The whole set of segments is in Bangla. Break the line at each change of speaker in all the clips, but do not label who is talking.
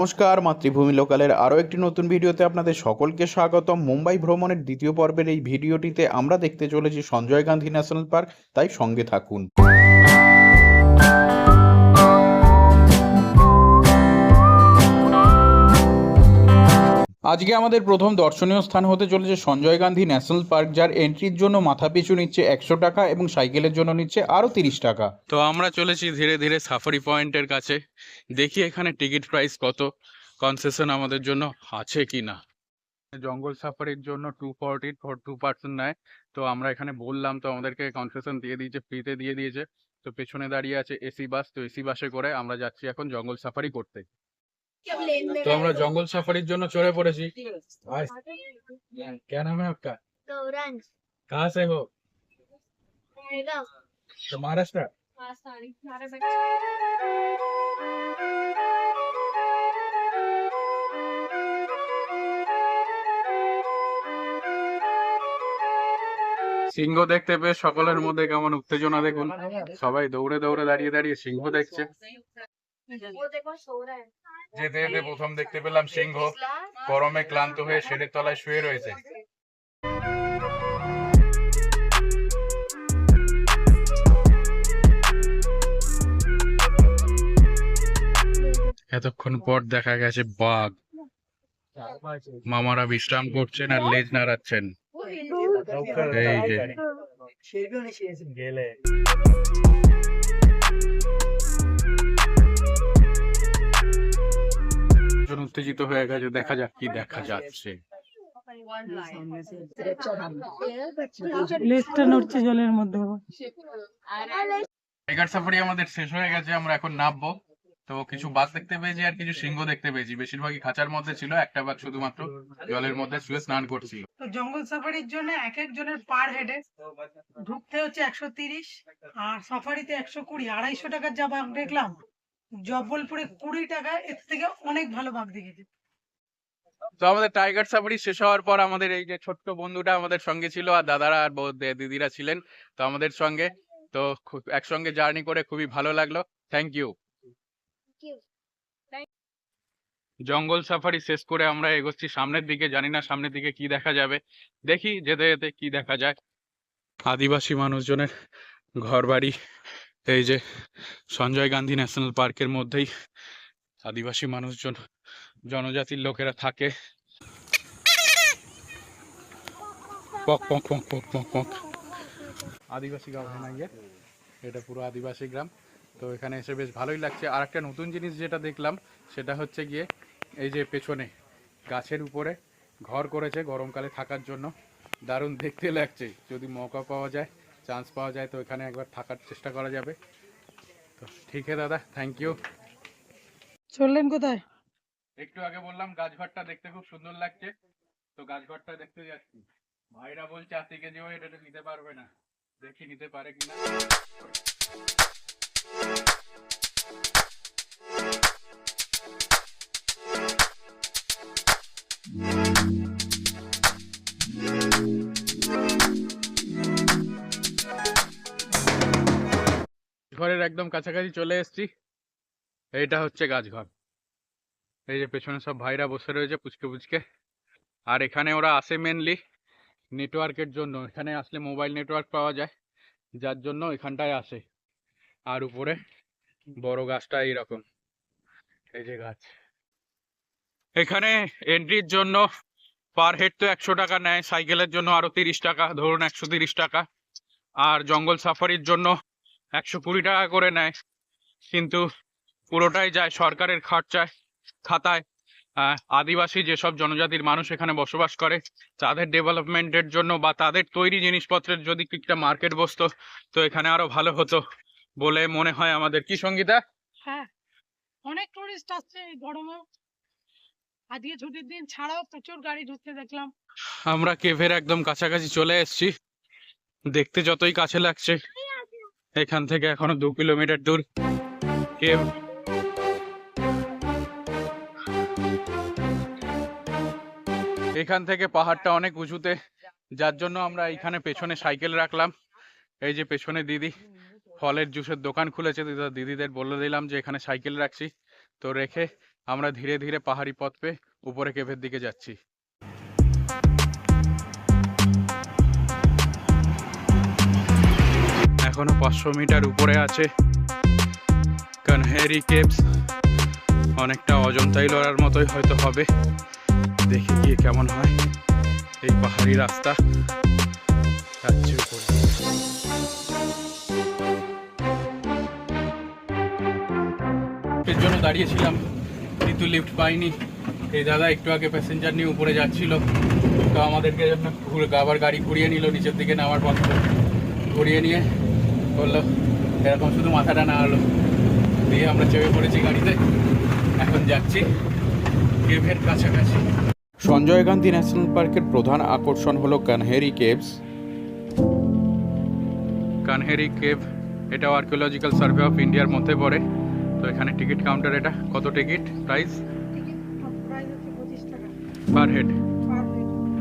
নমস্কার, মাতৃভূমি লোকালের আরও একটি নতুন ভিডিওতে আপনাদের সকলকে স্বাগতম। মুম্বাই ভ্রমণের দ্বিতীয় পর্বের এই ভিডিওটিতে আমরা দেখতে চলেছি সঞ্জয় গান্ধী ন্যাশনাল পার্ক। তাই সঙ্গে থাকুন। আজকে আমাদের প্রথম দর্শনীয় স্থান হতে চলেছে সঞ্জয় গান্ধী ন্যাশনাল পার্ক, যার এন্ট্রির জন্য মাথাপিছু নিচ্ছে একশো টাকা এবং সাইকেলের জন্য নিচ্ছে আরও তিরিশ টাকা। তো আমরা চলেছি ধীরে ধীরে সাফারি পয়েন্টের কাছে। দেখি এখানে টিকিট প্রাইস কত। কনসেশন আমাদের জন্য আছে কি না। জঙ্গল সাফারির জন্য two forty for two percent নেয়। তো আমরা এখানে বললাম, তো আমাদেরকে কনসেশন দিয়ে দিয়েছে ফ্রিতে দিয়ে দিয়েছে। তো পেছনে দাঁড়িয়ে আছে এসি বাস তো এসি বাসে করে আমরা যাচ্ছি এখন জঙ্গল সাফারি করতে। তো আমরা জঙ্গল সাফারির জন্য চলে পড়েছি भाई क्या नाम है आपका
गौरंज
कहाँ से हो
बेगम
तो महाराष्ट्र সিংহ দেখতে পেয়ে সকলের মধ্যে কেমন উত্তেজনা দেখুন সবাই দৌড়ে দৌড়ে দাঁড়িয়ে দাঁড়িয়ে সিংহ দেখছে
वो देखो सो रहा है
যেতে যেতে প্রথম দেখতে পেলাম সিংহ গরমে ক্লান্ত হয়ে শেডের তলায় শুয়ে রয়েছে। এতক্ষণ পর দেখা গেছে বাঘ। মামারা বিশ্রাম করছেন আর লেজ নাড়াচ্ছেন। এই যে। জন উত্তেজিত হয়ে গেছে দেখা যাক কি দেখা যাচ্ছে।
লেজটা নড়ছে জলের মধ্যে।
টাইগার সাফারি আমাদের শেষ হয়ে গেছে আমরা এখন নামবো। তো কিছু বাঘ দেখতে পেয়েছি আর কিছু সিংহ দেখতে পেয়েছি। বেশিরভাগই খাঁচার মধ্যে ছিল একটা বাঘ শুধুমাত্র জলের মধ্যে শুয়ে স্নান করছিল।
তো জঙ্গল সাফারির জন্য এক একজনের পার হেডে ঢুকতে হচ্ছে একশো তিরিশ আর সাফারিতে একশো কুড়ি আড়াইশো টাকার যা বাঘ দেখলাম জব্বলপুরে কুড়ি টাকা এর থেকে অনেক ভালো বাঘ দেখেছি।
তো আমাদের টাইগার সাফারি শেষ হওয়ার পর আমাদের এই যে ছোট্ট বন্ধুটা আমাদের সঙ্গে ছিল আর দাদারা আর দিদিরা ছিলেন তো আমাদের সঙ্গে। তো খুব একসঙ্গে জার্নি করে খুবই ভালো লাগল। থ্যাংক ইউ জঙ্গল সাফারি শেষ করে আমরা এগোচ্ছি সামনের দিকে জানি না সামনের দিকে কি দেখা যাবে। দেখি যেতে যেতে কি দেখা যায়। আদিবাসী মানুষজনের ঘর বাড়ি এই যে সঞ্জয় গান্ধী ন্যাশনাল পার্কের মধ্যেই আদিবাসী মানুষজন, জনজাতির লোকেরা থাকে। পক পক পক পক পক পক। আদিবাসী গ্রাম হয় এটা পুরো আদিবাসী গ্রাম। তো এখানে এসে বেশ ভালোই লাগছে। আর একটা নতুন জিনিস যেটা দেখলাম, সেটা হচ্ছে গিয়ে এই যে পেছনে গাছের উপরে ঘর করেছে গরমকালে থাকার জন্য। দারুণ দেখতে লাগছে। যদি মৌকা পাওয়া যায় চান্স পাওয়া যায় তো এখানে একবার থাকার চেষ্টা করা যাবে। তো ঠিক আছে দাদা থ্যাংক ইউ
চললেন কোথায়?
একটু আগে বললাম গাছঘরটা দেখতে খুব সুন্দর লাগছে। তো গাছঘরটা দেখতে যাচ্ছি। ভাইরা বলছে আশি কেজি ওয়েট এটা নিতে পারবে না। দেখি নিতে পারে কিনা। ঘরের একদম কাছাকাছি চলে এসেছি। এইটা হচ্ছে গাছঘর। এই যে পেছনে সব ভাইরা বসে রয়েছে পুচকে পুচকে। আর এখানে ওরা আসে মেনলি নেটওয়ার্কের জন্য। এখানে আসলে মোবাইল নেটওয়ার্ক পাওয়া যায়, যার জন্য এখানটায় আসে। আর উপরে বড় গাছটা এইরকম। এই যে গাছ। এখানে এন্ট্রির জন্য পার হেড তো একশো টাকা নেয় সাইকেলের জন্য আরও তিরিশ টাকা, ধরুন একশো তিরিশ টাকা। আর জঙ্গল সাফারির জন্য একশো কুড়ি টাকা করে নেয়। কিন্তু পুরোটাই যায় সরকারের খরচায় খাতায়। আদিবাসী যেসব জনজাতির মানুষ এখানে বসবাস করে তাদের ডেভেলপমেন্টের জন্য বা তাদের তৈরি জিনিসপত্রের যদি একটা মার্কেট বসতো তো এখানে আরও ভালো হতো বলে মনে হয় আমাদের। কি সঙ্গীতা?
হ্যাঁ অনেক টুরিস্ট আসছে এই গরমে। আজকে ছুটির দিন ছাড়াও প্রচুর গাড়ি ঢুকতে দেখলাম।
আমরা কেভের একদম কাছাকাছি চলে এসেছি। দেখতে যতই কাছে লাগছে। এখান থেকে এখনও দু কিলোমিটার দূর। কেভ এখান থেকে পাহাড়টা অনেক উঁচুতে, যার জন্য আমরা এখানে পেছনে সাইকেল রাখলাম। এই যে পেছনে দিদি, ফলের জুসের দোকান খুলেছে, দিদা- দিদিদের বলে দিলাম যে এখানে সাইকেল রাখছি। তো রেখে আমরা ধীরে ধীরে পাহাড়ি পথ পেয়ে উপরে কেভের দিকে যাচ্ছি। এখনও পাঁচশো মিটার উপরে আছে। কানহেরি কেভস অনেকটা অজন্তাই লড়ার মতোই হয়তো হবে। দেখে গিয়ে কেমন হয়। এই পাহাড়ি রাস্তা এর জন্য দাঁড়িয়েছিলাম, কিন্তু লিফট পাইনি। এই দাদা একটু আগে প্যাসেঞ্জার নিয়ে উপরে যাচ্ছিল। তো আমাদেরকে আবার গাড়ি ঘুরিয়ে নিল, নিচের দিকে নামার পথ। ঘুরিয়ে নিয়ে বলল এরকম শুধু মাথাটা না হলো দিয়ে আমরা চেপে পড়েছি গাড়িতে। এখন যাচ্ছি কেভের কাছাকাছি।
সঞ্জয় গান্ধী ন্যাশনাল পার্কের প্রধান আকর্ষণ হলো কানহেরি কেভস।
কানহেরি কেভ এটাও আর্কিওলজিক্যাল সার্ভে অফ ইন্ডিয়ার মধ্যে পড়ে। তো এখানে টিকিট কাউন্টার এটা। কত টিকিট? প্রাইস পার হেড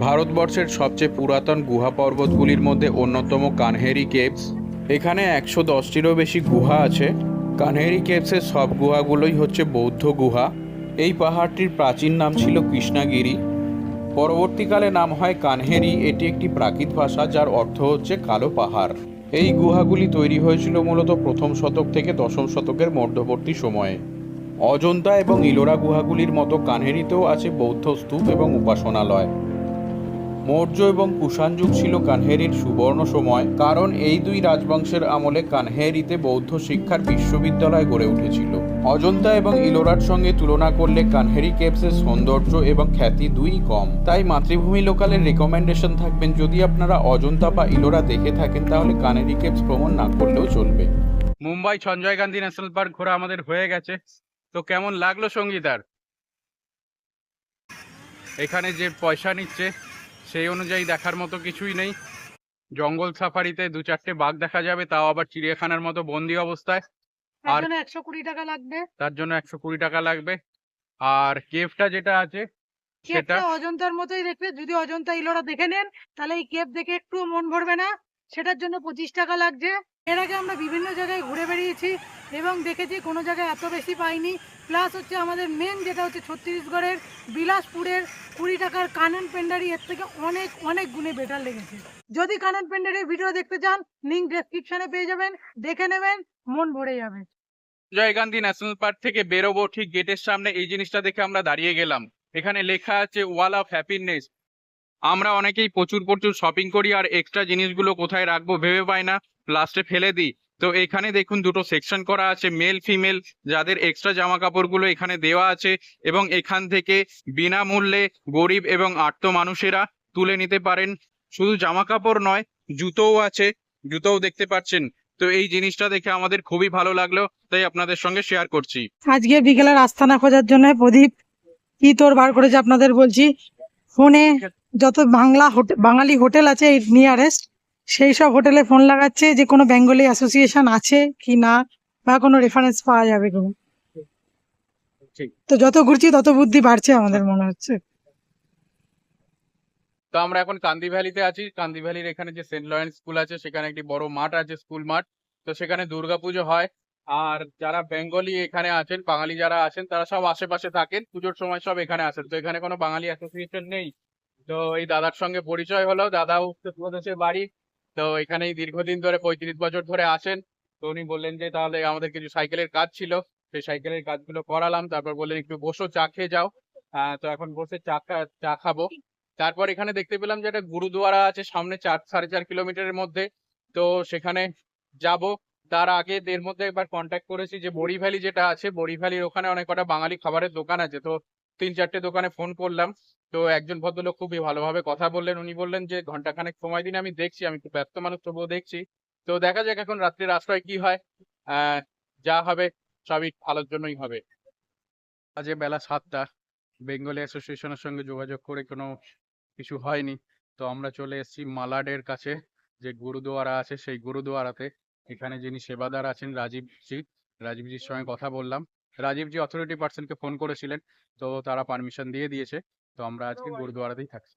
ভারতবর্ষের সবচেয়ে পুরাতন গুহা পর্বতগুলির মধ্যে অন্যতম কানহেরি কেভস। এখানে একশো দশটিরও বেশি গুহা আছে। কানহেরি কেভসের সব গুহাগুলোই হচ্ছে বৌদ্ধ গুহা। এই পাহাড়টির প্রাচীন নাম ছিল কৃষ্ণাগিরি। পরবর্তীকালে নাম হয় কানহেরি। এটি একটি প্রাকৃত ভাষা যার অর্থ হচ্ছে কালো পাহাড়। এই গুহাগুলি তৈরি হয়েছিল মূলত প্রথম শতক থেকে দশম শতকের মধ্যবর্তী সময়ে। অজন্তা এবং ইলোরা গুহাগুলির মতো কানহেরিতেও আছে বৌদ্ধ স্তূপ এবং উপাসনালয়। মৌর্য এবং কুষাণ যুগ ছিল কানহেরির সুবর্ণ সময়, কারণ এই দুই রাজবংশের আমলে কানহেরিতে বৌদ্ধ শিক্ষার বিশ্ববিদ্যালয় গড়ে উঠেছিল। অজন্তা এবং ইলোরার সঙ্গে তুলনা করলে কানহেরি কেভসের সৌন্দর্য এবং খ্যাতি দুই কম। তাই মাতৃভূমি লোকালের রেকমেন্ডেশন থাকবেন, যদি আপনারা অজন্তা বা ইলোরা দেখে থাকেন, তাহলে কানহেরি কেভস ভ্রমণ না করলেও চলবে।
মুম্বাই সঞ্জয় গান্ধী ন্যাশনাল পার্ক ঘোরা আমাদের হয়ে গেছে। তো কেমন লাগল সঙ্গীতার? এখানে যে পয়সা নিচ্ছে সেই অনুযায়ী দেখার মতো কিছুই নেই। জঙ্গল সাফারিতে দু চারটে বাঘ দেখা যাবে তাও আবার চিড়িয়াখানার মতো বন্দি অবস্থায়।
তার
আর-
জন্য একশো কুড়ি টাকা লাগবে।
তার জন্য একশো কুড়ি টাকা লাগবে। আর কেভটা যেটা আছে সেটা
অজন্তার মতোই দেখবে। যদি অজন্তা ইলোরা দেখে নেন তাহলে এই কেভ দেখে একটু মন ভরবে না। সেটার জন্য পঁচিশ টাকা লাগছে। এর আগে আমরা বিভিন্ন জায়গায় ঘুরে বেরিয়েছি এবং দেখেছি কোনো জায়গায় এত বেশি পাইনি। প্লাস হচ্ছে আমাদের মেন যেটা হচ্ছে ছত্তিশগড়ের, বিলাসপুরের কুড়ি টাকার কানন পেন্ডারি, এর থেকে অনেক অনেক গুণে বেটার লেগেছে। যদি কানন পেন্ডারির ভিডিও দেখতে চান লিঙ্ক ডেসক্রিপশনে পেয়ে যাবেন। দেখে নেবেন, মন ভরে যাবে।
সঞ্জয় গান্ধী ন্যাশনাল পার্ক থেকে বেরোবো ঠিক গেটের সামনে। এই জিনিসটা দেখে আমরা দাঁড়িয়ে গেলাম। এখানে লেখা আছে ওয়াল অফ হ্যাপিনেস আমরা অনেকেই প্রচুর প্রচুর শপিং করি আর এক্সট্রা জিনিসগুলো কোথায় রাখব ভেবে পাই না। লাস্টে ফেলে দিই। তো এখানে দেখুন দুটো সেকশন করা আছে মেল ফিমেল যাদের এক্সট্রা জামা কাপড়গুলো এখানে দেওয়া আছে এবং এখান থেকে বিনামূল্যে গরিব এবং আর্ত মানুষেরা তুলে নিতে পারেন। শুধু জামা কাপড় নয়, জুতোও আছে, জুতোও দেখতে পাচ্ছেন। তো এই জিনিসটা দেখে আমাদের খুবই ভালো লাগল, তাই আপনাদের সঙ্গে শেয়ার করছি।
আজকে বিকেলের আস্থানা খোঁজার জন্য প্রদীপ, কি তোর বার করেছে আপনাদের বলছি? ফোনে যত বাংলা বাঙালি হোটেল আছে নিয়ারেস্ট সেই সব হোটেলে ফোন লাগাচ্ছে যে কোনো বেঙ্গলি অ্যাসোসিয়েশন আছে কি না বা কোনো রেফারেন্স পাওয়া যাবে কিনা
ঠিক।
তো যত ঘুরছি তত বুদ্ধি বাড়ছে আমাদের মনে হচ্ছে।
তো আমরা এখন কান্দি ভ্যালিতে আছি। কান্দি ভ্যালির এখানে যে সেন্ট লরেন্স স্কুল আছে সেখানে একটি বড় মাঠ আছে স্কুল মাঠ। তো সেখানে দুর্গাপুজো হয়। আর যারা বেঙ্গলি এখানে আছেন বাঙালি যারা আছেন তারা সব আশেপাশে থাকেন। পুজোর সময় সব এখানে আসেন। তো এখানে কোনো বাঙালি অ্যাসোসিয়েশন নেই। তো এই দাদার সঙ্গে পরিচয় হলো। দাদা উত্তরপ্রদেশের বাড়ি। তো এখানেই দীর্ঘদিন ধরে, পঁয়ত্রিশ বছর ধরে আসেন তো উনি বললেন যে, তাহলে আমাদের কিছু সাইকেলের কাজ ছিল। সেই সাইকেলের কাজগুলো করালাম। তারপর বললেন, একটু বসো, চা খেয়ে যাও। তো এখন বসে চা চা খাব। তারপর এখানে দেখতে পেলাম যে, একটা গুরুদুয়ারা আছে, সামনে চার, সাড়ে চার কিলোমিটারের মধ্যে। তো সেখানে যাব। তার আগে এর মধ্যে একবার কন্ট্যাক্ট করেছি যে, বড়ি ভ্যালি যেটা আছে, বড়ি ভ্যালির ওখানে অনেক কটা বাঙালি খাবারের দোকান আছে। তো তিন, চারটে দোকানে ফোন করলাম। তো একজন ভদ্রলোক খুবই ভালোভাবে কথা বললেন। উনি বললেন যে ঘন্টাখানেক সময় দিন, আমি দেখছি, আমি একটু ব্যস্ত মানুষ, তবুও দেখছি। তো দেখা যাক এখন রাত্রির আশ্রয় কি হয়। যা হবে, সবই ভালোর জন্যই হবে। আজকে বেলা সাতটা, বেঙ্গলি অ্যাসোসিয়েশনের সঙ্গে যোগাযোগ করে কোনো কিছু হয়নি। তো আমরা চলে এসেছি মালাডের কাছে, যে গুরুদুয়ারা আছে, সেই গুরুদুয়ারাতে। এখানে যিনি সেবাদার আছেন, রাজীবজি, রাজীবজির সঙ্গে কথা বললাম। রাজীবজি অথরিটি পার্সনকে ফোন করেছিলেন, তো তারা পারমিশন দিয়ে দিয়েছে। তো আমরা আজকে গুরুদুয়ারাতেই থাকছি।